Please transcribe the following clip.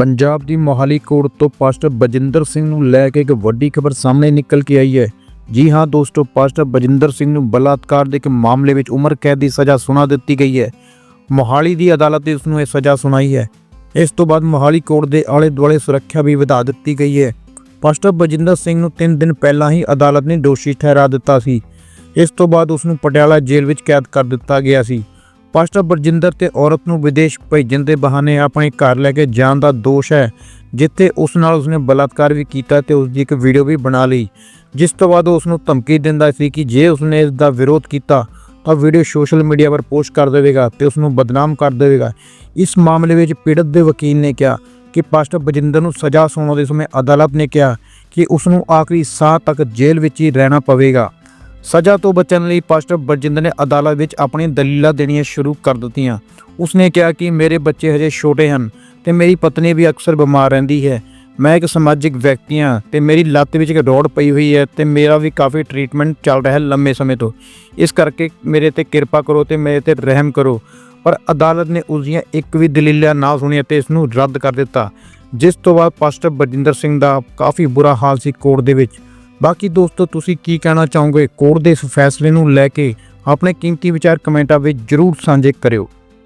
ਪੰਜਾਬ ਦੀ ਮੋਹਾਲੀ ਕੋਰਟ ਤੋਂ ਪਾਸਟਰ ਬਜਿੰਦਰ ਸਿੰਘ ਨੂੰ ਲੈ ਕੇ ਇੱਕ ਵੱਡੀ ਖਬਰ ਸਾਹਮਣੇ ਨਿਕਲ ਕੇ ਆਈ ਹੈ। ਜੀ ਹਾਂ ਦੋਸਤੋ, ਪਾਸਟਰ ਬਜਿੰਦਰ ਸਿੰਘ ਨੂੰ ਬਲਾਤਕਾਰ ਦੇ ਇੱਕ ਮਾਮਲੇ ਵਿੱਚ ਉਮਰ ਕੈਦ ਦੀ ਸਜ਼ਾ ਸੁਣਾ ਦਿੱਤੀ ਗਈ ਹੈ। ਮੋਹਾਲੀ ਦੀ ਅਦਾਲਤ ਨੇ ਉਸ ਨੂੰ ਇਹ ਸਜ਼ਾ ਸੁਣਾਈ ਹੈ। ਇਸ ਤੋਂ ਬਾਅਦ ਮੋਹਾਲੀ ਕੋਰਟ ਦੇ ਆਲੇ ਦੁਆਲੇ ਸੁਰੱਖਿਆ ਵੀ ਵਧਾ ਦਿੱਤੀ ਗਈ ਹੈ। ਪਾਸਟਰ ਬਜਿੰਦਰ ਸਿੰਘ ਨੂੰ 3 ਦਿਨ ਪਹਿਲਾਂ ਹੀ ਅਦਾਲਤ ਨੇ ਦੋਸ਼ੀ ਠਹਿਰਾ ਦਿੱਤਾ ਸੀ। ਇਸ ਤੋਂ ਬਾਅਦ ਉਸ ਨੂੰ ਪਟਿਆਲਾ ਜੇਲ੍ਹ ਵਿੱਚ ਕੈਦ ਕਰ ਦਿੱਤਾ ਗਿਆ ਸੀ। ਪਾਸਟਰ ਬਰਜਿੰਦਰ ਤੇ ਔਰਤ ਨੂੰ ਵਿਦੇਸ਼ ਭੇਜਣ ਦੇ ਬਹਾਨੇ ਆਪਣੇ ਘਰ ਲੈ ਕੇ ਜਾਣ ਦਾ ਦੋਸ਼ ਹੈ, ਜਿੱਥੇ ਉਸ ਨਾਲ ਉਸਨੇ ਬਲਾਤਕਾਰ ਵੀ ਕੀਤਾ ਤੇ ਉਸ ਦੀ ਇੱਕ ਵੀਡੀਓ ਵੀ ਬਣਾ ਲਈ, ਜਿਸ ਤੋਂ ਬਾਅਦ ਉਸ ਨੂੰ ਧਮਕੀ ਦਿੰਦਾ ਸੀ ਕਿ ਜੇ ਉਸਨੇ ਇਸ ਦਾ ਵਿਰੋਧ ਕੀਤਾ, ਤਾਂ ਵੀਡੀਓ ਸੋਸ਼ਲ ਮੀਡੀਆ ਪਰ ਪੋਸਟ ਕਰ ਦੇਵੇਗਾ ਤੇ ਉਸ ਨੂੰ ਬਦਨਾਮ ਕਰ ਦੇਵੇਗਾ। ਇਸ ਮਾਮਲੇ ਵਿੱਚ ਪੀੜਤ ਦੇ ਵਕੀਲ ਨੇ ਕਿਹਾ ਕਿ ਪਾਸਟਰ ਬਜਿੰਦਰ ਨੂੰ ਸਜ਼ਾ ਸੁਣਾਉਣ ਦੇ ਸਮੇਂ ਅਦਾਲਤ ਨੇ ਕਿਹਾ ਕਿ ਉਸ ਨੂੰ ਆਖਰੀ ਸਾਹ ਤੱਕ ਜੇਲ੍ਹ ਵਿੱਚ ਹੀ ਰਹਿਣਾ ਪਵੇਗਾ। ਸਜ਼ਾ ਤੋਂ ਬਚਣ ਲਈ ਪਾਸਟਰ ਬਰਜਿੰਦਰ ਨੇ ਅਦਾਲਤ ਵਿੱਚ ਆਪਣੀਆਂ ਦਲੀਲਾਂ ਦੇਣੀਆਂ ਸ਼ੁਰੂ ਕਰ ਦਿੱਤੀਆਂ। ਉਸਨੇ ਕਿਹਾ ਕਿ ਮੇਰੇ ਬੱਚੇ ਹਜੇ ਛੋਟੇ ਹਨ ਤੇ ਮੇਰੀ ਪਤਨੀ ਵੀ ਅਕਸਰ ਬਿਮਾਰ ਰਹਿੰਦੀ ਹੈ। ਮੈਂ ਇੱਕ ਸਮਾਜਿਕ ਵਿਅਕਤੀ ਹਾਂ ਤੇ ਮੇਰੀ ਲੱਤ ਵਿੱਚ ਇੱਕ ਰੋੜ ਪਈ ਹੋਈ ਹੈ ਤੇ ਮੇਰਾ ਵੀ ਕਾਫੀ ਟ੍ਰੀਟਮੈਂਟ ਚੱਲ ਰਿਹਾ ਹੈ ਲੰਮੇ ਸਮੇਂ ਤੋਂ। ਇਸ ਕਰਕੇ ਮੇਰੇ ਤੇ ਕਿਰਪਾ ਕਰੋ ਤੇ ਮੇਰੇ ਤੇ ਰਹਿਮ ਕਰੋ। ਪਰ ਅਦਾਲਤ ਨੇ ਉਸ ਦੀਆਂ ਇੱਕ ਵੀ ਦਲੀਲਾਂ ਨਾ ਸੁਣੀ ਅਤੇ ਇਸ ਨੂੰ ਰੱਦ ਕਰ ਦਿੱਤਾ। ਜਿਸ ਤੋਂ ਬਾਅਦ ਪਾਸਟਰ ਬਰਜਿੰਦਰ ਸਿੰਘ ਦਾ ਕਾਫੀ ਬੁਰਾ ਹਾਲ ਸੀ ਕੋਰਟ ਦੇ ਵਿੱਚ। ਬਾਕੀ ਦੋਸਤੋ, ਤੁਸੀਂ ਕੀ ਕਹਿਣਾ ਚਾਹੋਗੇ? ਕੋਰਟ ਦੇ ਇਸ ਫੈਸਲੇ ਨੂੰ ਲੈ ਕੇ ਆਪਣੇ ਕੀਮਤੀ ਵਿਚਾਰ ਕਮੈਂਟਾਂ ਵਿੱਚ ਜਰੂਰ ਸਾਂਝੇ ਕਰਿਓ।